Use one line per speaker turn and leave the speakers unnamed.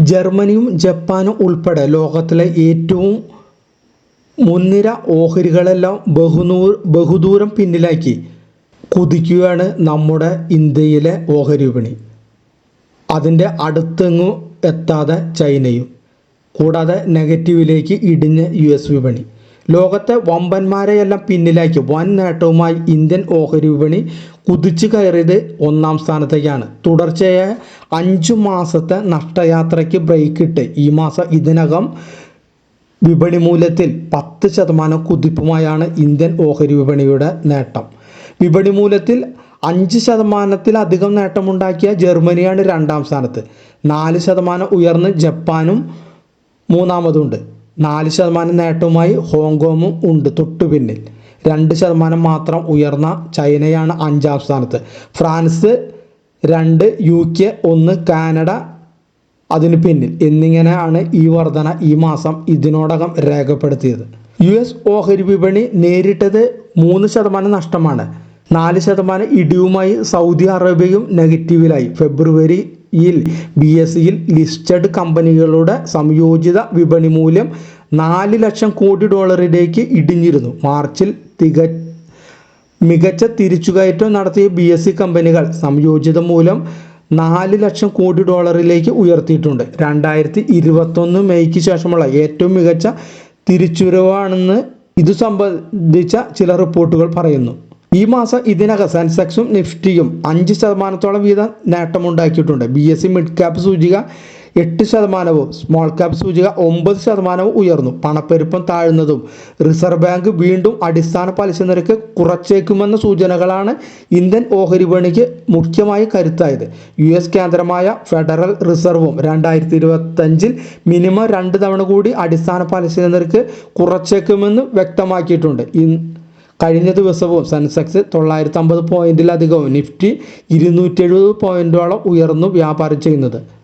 ജർമ്മനിയും ജപ്പാനും ഉൾപ്പെടെ ലോകത്തിലെ ഏറ്റവും മുൻനിര ഓഹരികളെല്ലാം ബഹുനൂ ബഹുദൂരം പിന്നിലാക്കി കുതിക്കുകയാണ് നമ്മുടെ ഇന്ത്യയിലെ ഓഹരി വിപണി. അതിന്റെ അടുത്തെങ്ങും എത്താതെ ചൈനയും. കൂടാതെ നെഗറ്റീവിലേക്ക് ഇടിഞ്ഞ യു എസ് വിപണി. ലോകത്തെ വമ്പന്മാരെയെല്ലാം പിന്നിലാക്കി വൻ നേട്ടവുമായി ഇന്ത്യൻ ഓഹരി വിപണി കുതിച്ചു കയറിയത് ഒന്നാം സ്ഥാനത്തേക്കാണ്. തുടർച്ചയായ അഞ്ചു മാസത്തെ നഷ്ടയാത്രയ്ക്ക് ബ്രേക്ക് ഇട്ട് ഈ മാസം ഇതിനകം വിപണി മൂല്യത്തിൽ പത്ത് ശതമാനം കുതിപ്പുമായാണ് ഇന്ത്യൻ ഓഹരി വിപണിയുടെ നേട്ടം. വിപണി മൂല്യത്തിൽ അഞ്ച് ശതമാനത്തിലധികം നേട്ടമുണ്ടാക്കിയ ജർമ്മനിയാണ് രണ്ടാം സ്ഥാനത്ത്. നാല് ശതമാനം ഉയർന്ന് ജപ്പാനും മൂന്നാമതുണ്ട്. നാല് ശതമാനം നേട്ടവുമായി ഹോങ്കോങ്ങും ഉണ്ട് തൊട്ടു പിന്നിൽ രണ്ട് ശതമാനം മാത്രം ഉയർന്ന ചൈനയാണ് അഞ്ചാം സ്ഥാനത്ത്. ഫ്രാൻസ് രണ്ട് യു കെ ഒന്ന് കാനഡ അതിന് പിന്നിൽ. എന്നിങ്ങനെയാണ് ഈ വർധന ഈ മാസം ഇതിനോടകം രേഖപ്പെടുത്തിയത്. യു എസ് ഓഹരി വിപണി നേരിട്ടത് മൂന്ന് ശതമാനം നഷ്ടമാണ്. നാല് ശതമാനം ഇടിവുമായി സൗദി അറേബ്യയും നെഗറ്റീവിലായി. ഫെബ്രുവരിയിൽ ബി എസ് സിയിൽ ലിസ്റ്റഡ് കമ്പനികളുടെ സംയോജിത വിപണി മൂല്യം നാല് ലക്ഷം കോടി ഡോളറിലേക്ക് ഇടിഞ്ഞിരുന്നു. മാർച്ചിൽ തിക മികച്ച തിരിച്ചുകയറ്റം നടത്തിയ ബി എസ് സി കമ്പനികൾ സംയോജിത മൂലം നാല് ലക്ഷം കോടി ഡോളറിലേക്ക് ഉയർത്തിയിട്ടുണ്ട്. രണ്ടായിരത്തി ഇരുപത്തൊന്ന് മെയ്ക്ക് ശേഷമുള്ള ഏറ്റവും മികച്ച തിരിച്ചുവരവാണെന്ന് ഇതു സംബന്ധിച്ച ചില റിപ്പോർട്ടുകൾ പറയുന്നു. ഈ മാസം ഇതിനകം സെൻസെക്സും നിഫ്റ്റിയും അഞ്ച് ശതമാനത്തോളം വീതം നേട്ടമുണ്ടാക്കിയിട്ടുണ്ട്. B S E mid cap സൂചിക എട്ട് ശതമാനവും സ്മോൾ ക്യാപ് സൂചിക ഒമ്പത് ശതമാനവും ഉയർന്നു. പണപ്പെരുപ്പം താഴ്ന്നതും റിസർവ് ബാങ്ക് വീണ്ടും അടിസ്ഥാന പലിശ നിരക്ക് കുറച്ചേക്കുമെന്ന സൂചനകളാണ് ഇന്ത്യൻ ഓഹരി വിപണിക്ക് മുഖ്യമായി കരുത്തായത്. യു എസ് കേന്ദ്രമായ ഫെഡറൽ റിസർവും രണ്ടായിരത്തി ഇരുപത്തഞ്ചിൽ മിനിമം രണ്ട് തവണ കൂടി അടിസ്ഥാന പലിശ നിരക്ക് കുറച്ചേക്കുമെന്ന് വ്യക്തമാക്കിയിട്ടുണ്ട്. കഴിഞ്ഞ ദിവസവും സെൻസെക്സ് തൊള്ളായിരത്തി അമ്പത് പോയിന്റിലധികവും നിഫ്റ്റി ഇരുന്നൂറ്റി എഴുപത് പോയിന്റോളം ഉയർന്നു വ്യാപാരം ചെയ്യുന്നത്.